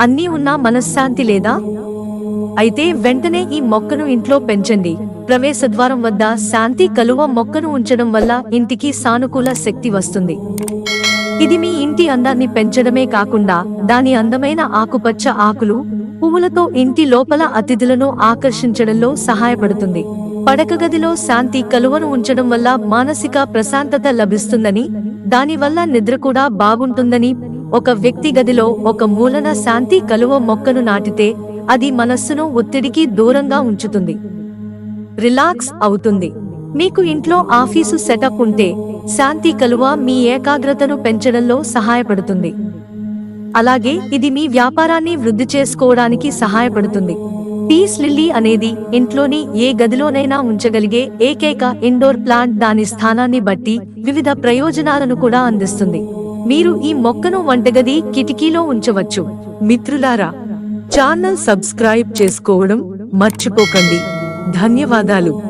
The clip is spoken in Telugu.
అన్నీ ఉన్నా మనశ్శాంతి లేదా? అయితే వెంటనే ఈ మొక్కను ఇంట్లో పెంచండి. ప్రవేశద్వారం వద్ద శాంతి కలువ మొక్కను ఉంచడం వల్ల ఇంటికి సానుకూల శక్తి వస్తుంది. ఇది మీ ఇంటి అందాన్ని పెంచడమే కాకుండా దాని అందమైన ఆకుపచ్చ ఆకులు పువ్వులతో ఇంటి లోపల అతిథులను ఆకర్షించడంలో సహాయపడుతుంది. పడక గదిలో శాంతి కలువను ఉంచడం వల్ల మానసిక ప్రశాంతత లభిస్తుందని దానివల్ల నిద్ర కూడా బాగుంటుందని ఒక వ్యక్తి గదిలో ఒక మూలన శాంతి కలువ మొక్కను నాటితే అది మనస్సును ఒత్తిడికి దూరంగా ఉంచుతుంది. రిలాక్స్ అవుతుంది. మీకు ఇంట్లో ఆఫీసు సెటప్ ఉంటే శాంతి కలువ మీ ఏకాగ్రతను పెంచడంలో సహాయపడుతుంది. అలాగే ఇది మీ వ్యాపారాన్ని వృద్ధి చేసుకోవడానికి సహాయపడుతుంది. పీస్ లిల్లీ అనేది ఇంట్లోని ఏ గదిలోనైనా ఉంచగలిగే ఏకైక ఇండోర్ ప్లాంట్ దాని స్థానాన్ని బట్టి వివిధ ప్రయోజనాలను కూడా అందిస్తుంది. మీరు ఈ మొక్కను వంటగది కిటికీలో ఉంచవచ్చు. మిత్రులారా ఛానల్ సబ్స్క్రైబ్ చేసుకోవడం మర్చిపోకండి. ధన్యవాదాలు.